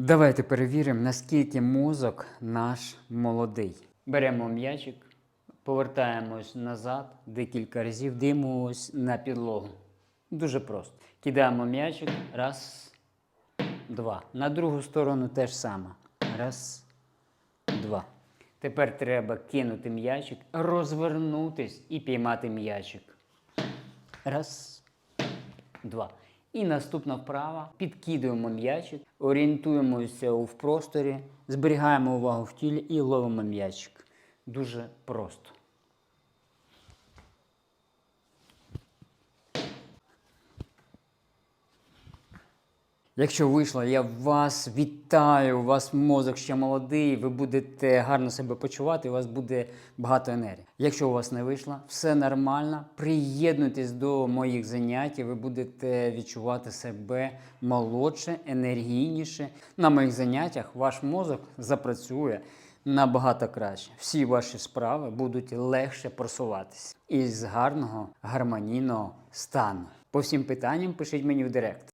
Давайте перевіримо, наскільки мозок наш молодий. Беремо м'ячик, повертаємось назад декілька разів, дивимось на підлогу. Дуже просто. Кидаємо м'ячик. Раз, два. На другу сторону теж саме. Раз, два. Тепер треба кинути м'ячик, розвернутись і піймати м'ячик. Раз, два. І наступна вправа. Підкидуємо м'ячик, орієнтуємося в просторі, зберігаємо увагу в тілі і ловимо м'ячик. Дуже просто. Якщо вийшло, я вас вітаю. У вас мозок ще молодий, ви будете гарно себе почувати, у вас буде багато енергії. Якщо у вас не вийшло, все нормально. Приєднуйтесь до моїх занять, і ви будете відчувати себе молодше, енергійніше. На моїх заняттях ваш мозок запрацює набагато краще. Всі ваші справи будуть легше просуватися із гарного гармонійного стану. По всім питанням пишіть мені в директ.